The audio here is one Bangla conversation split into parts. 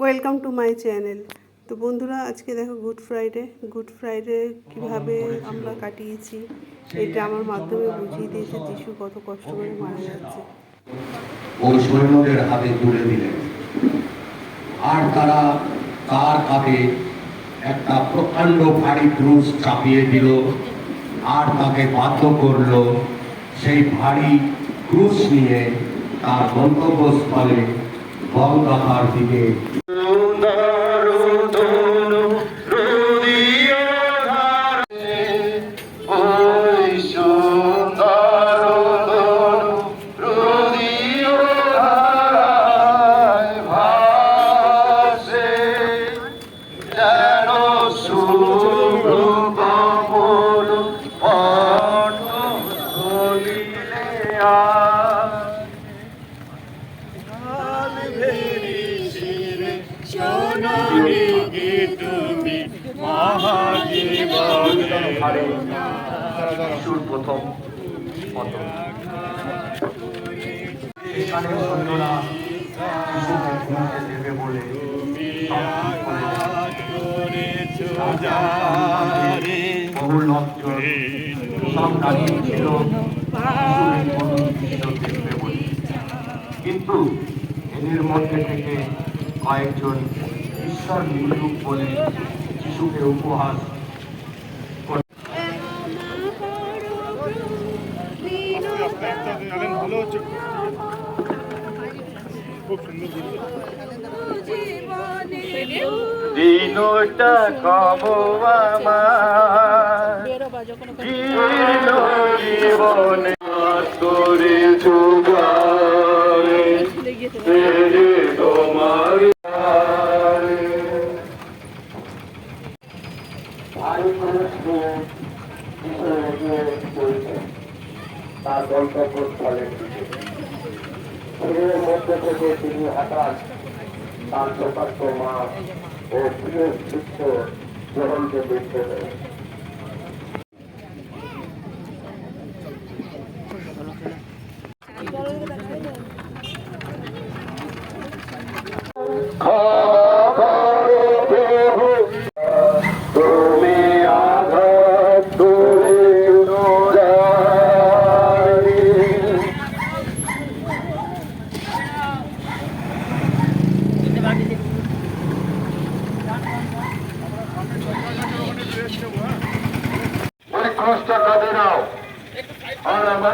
ওয়েলকাম টু মাই চ্যানেল তো বন্ধুরা, আজকে দেখো গুড ফ্রাইডে গুড ফ্রাইডে কীভাবে আমরা কাটিয়েছি, এটা আমার মাধ্যমে বুঝিয়ে দিয়েছে যিশু কত কষ্ট করে মারা যাচ্ছে। ওই সৈন্যদের হাতে তুলে দিলেন। আর তারা তার হাতে একটা প্রকাণ্ড ভারী ক্রুশ চাপিয়ে দিল, আর তাকে বাধ্য করল সেই ভারী ক্রুশ নিয়ে তার গন্তব্যস্থলে গঙ্গাহার দিকে প্রথম সব দাঁড়িয়েছিল শিশুকে দেখবে বলে। কিন্তু এদের মধ্যে থেকে কয়েকজন ঈশ্বর নিন্দুক বলে শিশুকে উপহাস খুব দিনটা কব আমার। জীবনে যুগারে তোমার গন্তব্যস্থলে ছেলের মধ্যে থেকে তিনি হঠাৎ তার সৌভাগ্য মা ও প্রিয় শিষ্য গ্রহণকে দেখতে দেয়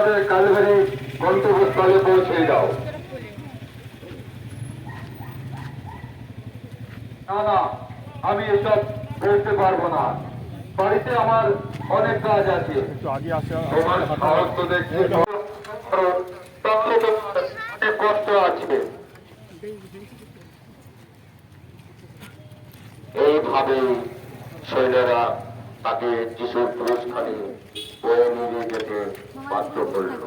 আমাদের কালভারি গন্তব্যস্থলে পৌঁছে দাও। না না আমি এসব করতে পারব না। বাড়িতে আমার অনেক কাজ আছে। একটু আগে আসা তোমার সাহস তো দেখছি। তাহলে তো অনেক কষ্ট আছে। এইভাবে সৈন্যরা তাকে যিশুর পুরস্কারে বাধ্য করল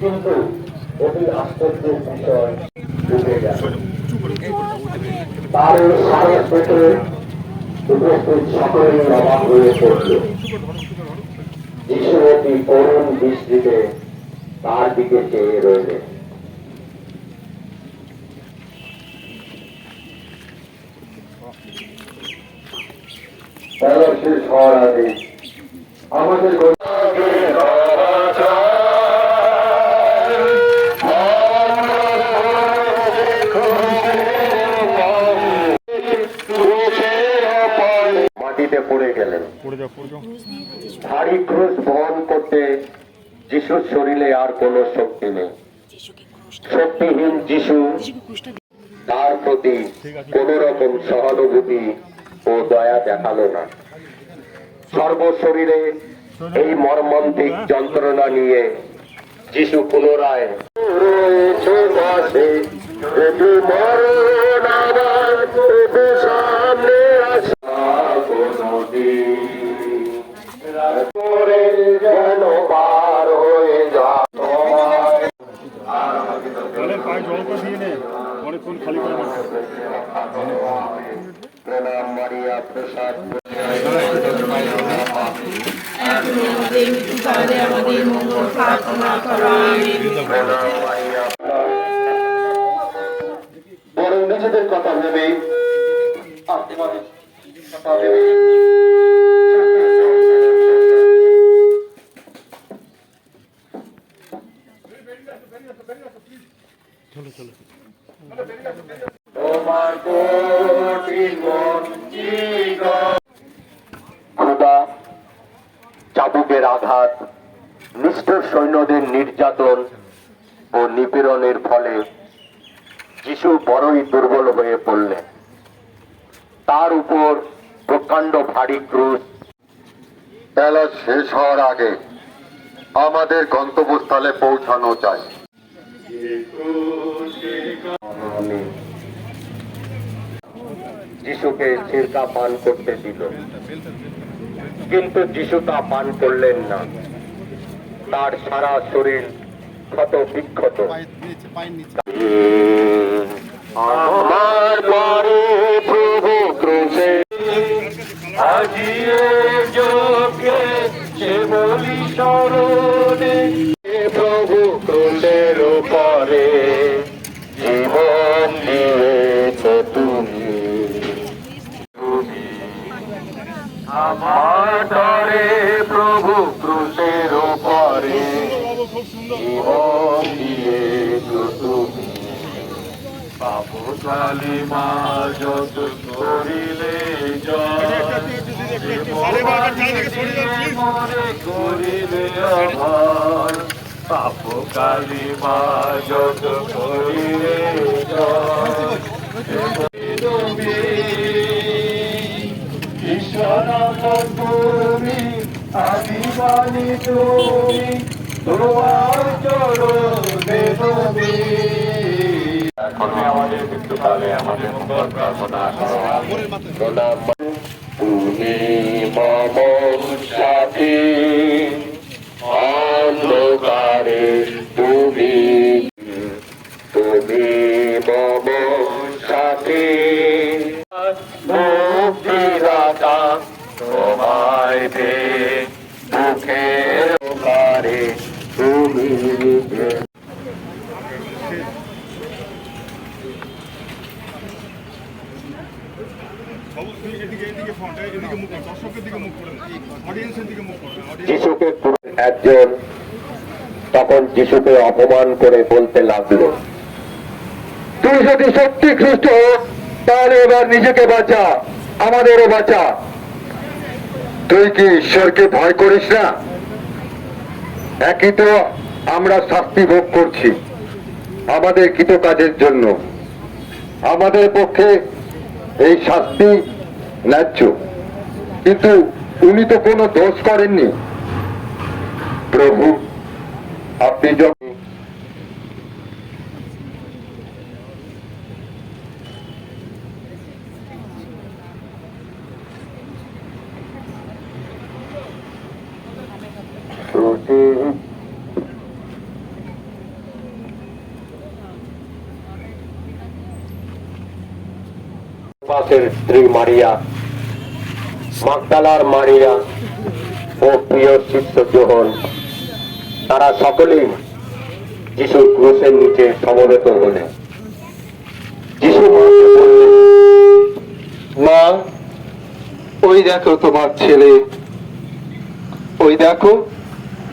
কিন্তু অতি আশ্চর্যের বিষয় ডুবে গেল। তার উপস্থিত হয়ে পড়ল। যিশু অতি করুণ দৃষ্টিতে তার দিকে চেয়ে হওয়ার আগে আমাদের ভারী ক্রুশ বহন করতে যিশুর শরীরে আর কোনো শক্তি নেই। শক্তিহীন যিশু তার প্রতি কোন রকম সহানুভূতি ও দয়া দেখাল না। সর্বশরীরে এই মর্মান্তিক যন্ত্রণা নিয়ে যিশু পুনরায় রয়েছে এটি মরণ প্রণাম মারিয়া প্রসাদ আমাদের বরং নিজেদের কথা ভেবে আত্মাদের কথা ভেবে ও নিপীড়নের ফলে যিশু বড়ই দুর্বল হয়ে পড়লেন। তার উপর প্রকাণ্ড ভারী ক্রুশ বেলা শেষ হওয়ার আগে আমাদের গন্তব্যস্থলে পৌঁছানো চাই যিশুকে সিরকা পান করতে দিল। কিন্তু যিশু তা পান করলেন না। তার সারা শরীর ক্ষত বিক্ষত আমার পরে প্রভু ক্রুশে আজিয়ে যোগে সে বলি স্মরণে পাপকালী মা যত করিলে করিলে অভয় পাপকালী মা যত করিলে ঈশ্বর তুমি আদিবাণী তুমি তোমার চরণে তুমি এখনও আমাদের মৃত্যুকালে আমাদের মঙ্গল প্রার্থনা তুমি মম সাথী অন্ধকারে তুমি তুমি মম সাথী মুক্তিদাতা তোমায় পে দুঃখের কারে তুমি যিশুকে একজন, তখন যিশুকে অপমান করে বলতে লাগল। তুই যদি সত্যি খ্রিস্ট তাহলে এবার নিজেকে বাঁচা, আমাদেরও বাঁচা। তুই কি ঈশ্বরকে ভয় করিস না? একই তো আমরা শাস্তি ভোগ করছি, আমাদের কৃতকাজের জন্য। আমাদের পক্ষে এই শাস্তি ন্যায্য কিন্তু উনি তো কোনো দোষ করেননি। প্রভু আপনি পাশের স্ত্রী মারিয়া মাকতালার মারিয়া ও প্রিয় শিষ্য জোহন তারা সকলেই যিশু ক্রুশের নিচে সমবেত হলেন যিশু মা, ওই দেখো তোমার ছেলে। ওই দেখো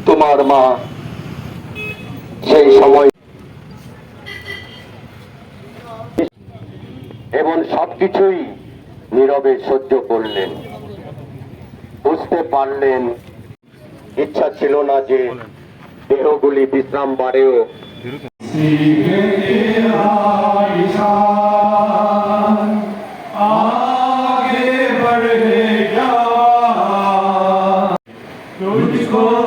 তোমার মা। সেই সময় এবং সবকিছুই নীরবে সহ্য করলেন। বুঝতে পারলেন, ইচ্ছা ছিল না যে দেহগুলি বিশ্রাম বাড়েও ধন্যবাদ